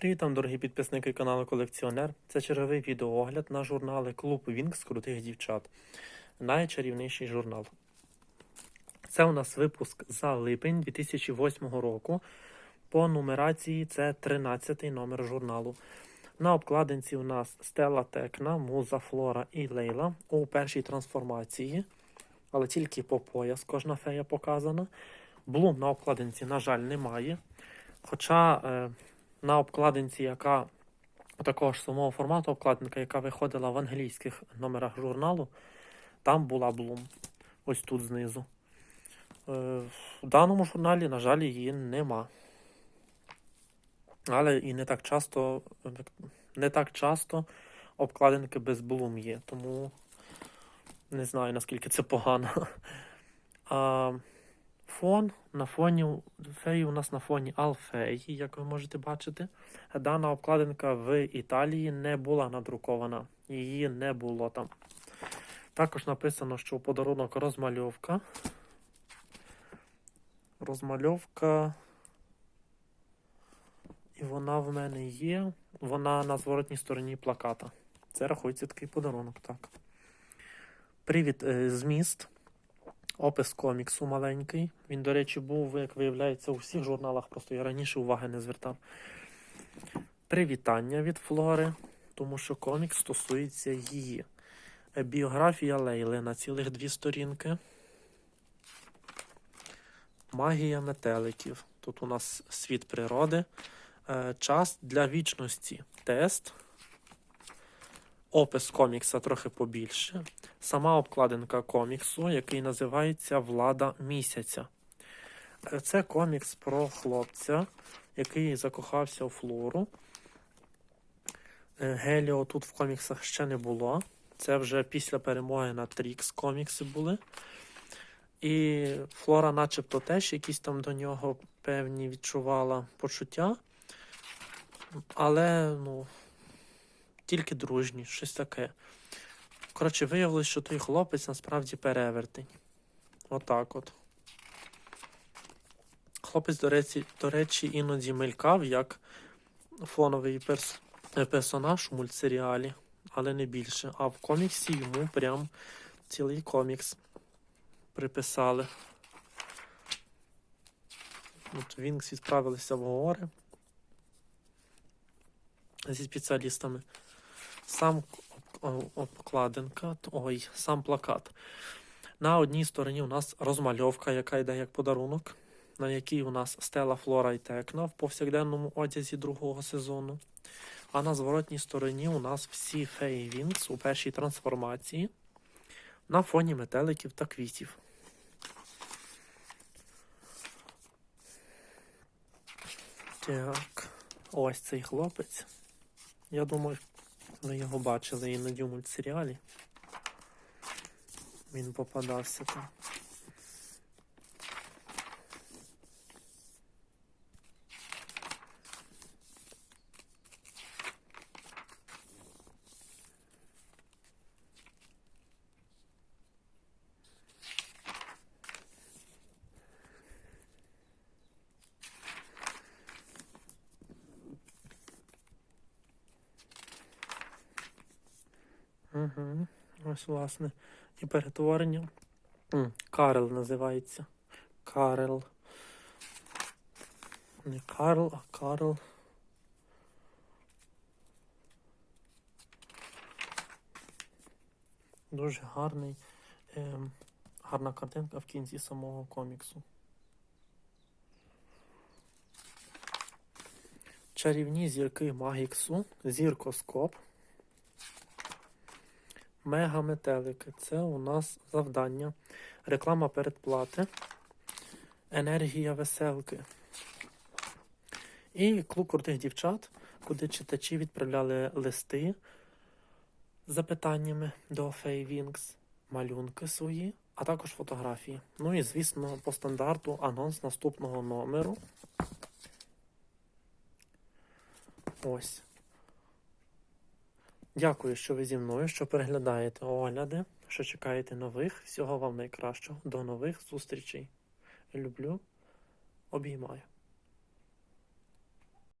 Привіт там, дорогі підписники каналу Колекціонер. Це черговий відеоогляд на журнали Клуб Вінкс крутих дівчат. Найчарівніший журнал. Це у нас випуск за липень 2008 року. По нумерації це 13-й номер журналу. На обкладинці у нас Стела Текна, Муза, Флора і Лейла у першій трансформації, але тільки по пояс кожна фея показана. Блум на обкладинці, на жаль, немає. Хоча е, на обкладинці, яка такого ж самого формату обкладинка, яка виходила в англійських номерах журналу, там була Блум. Ось тут знизу. Е, в даному журналі, на жаль, її нема. Але і не так часто, не так часто обкладинки без Блум є, тому не знаю, наскільки це погано. А, Фон на фоні феї у нас на фоні Алфеї, як ви можете бачити. Дана обкладинка в Італії не була надрукована, її не було там. Також написано, що подарунок розмальовка. Розмальовка. І вона в мене є. Вона на зворотній стороні плаката. Це рахується такий подарунок, так. Привід, е, зміст. Опис коміксу маленький. Він, до речі, був, як виявляється, у всіх журналах, просто я раніше уваги не звертав. Привітання від Флори, тому що комікс стосується її. Біографія Лейли на цілих дві сторінки. Магія метеликів. Тут у нас світ природи. Е, Час для вічності. Тест. Опис комікса трохи побільше. Сама обкладинка коміксу, який називається Влада місяця. Е, Це комікс про хлопця, який закохався у флору. Е, Геліо тут в коміксах ще не було. Це вже після перемоги на Трікс комікси були. І Флора, начебто, теж якісь там до нього певні відчувала почуття. Але, ну, тільки дружні, щось таке. Коротше, виявилось, що той хлопець насправді перевертень. Отак от. Хлопець, до речі, до речі, іноді мелькав як фоновий перс... е, персонаж у мультсеріалі, але не більше. А в коміксі йому прям цілий комікс приписали. От Вінкс відправилися в гори зі спеціалістами. Сам о- обкладинка, ой, сам плакат. На одній стороні у нас розмальовка, яка йде як подарунок, на якій у нас стела Флора і Текна в повсякденному одязі другого сезону. А на зворотній стороні у нас всі феї Вінкс у першій трансформації на фоні метеликів та квітів. Так, ось цей хлопець. Я думаю, ви його бачили іноді в мультсеріалі. Він попадався там. Угу. Ось, власне, і перетворення. М, Карел називається. Карел. Не Карл, а Карл. Дуже гарний. ем, гарна картинка в кінці самого коміксу. Чарівні зірки Магіксу, зіркоскоп. Мегаметелики. Це у нас завдання. Реклама передплати. Енергія веселки. І клуб крутих дівчат, куди читачі відправляли листи з запитаннями до Фей Вінкс, малюнки свої, а також фотографії. Ну і, звісно, по стандарту анонс наступного номеру. Ось. Дякую, що ви зі мною, що переглядаєте огляди, що чекаєте нових. Всього вам найкращого. До нових зустрічей. Люблю, обіймаю.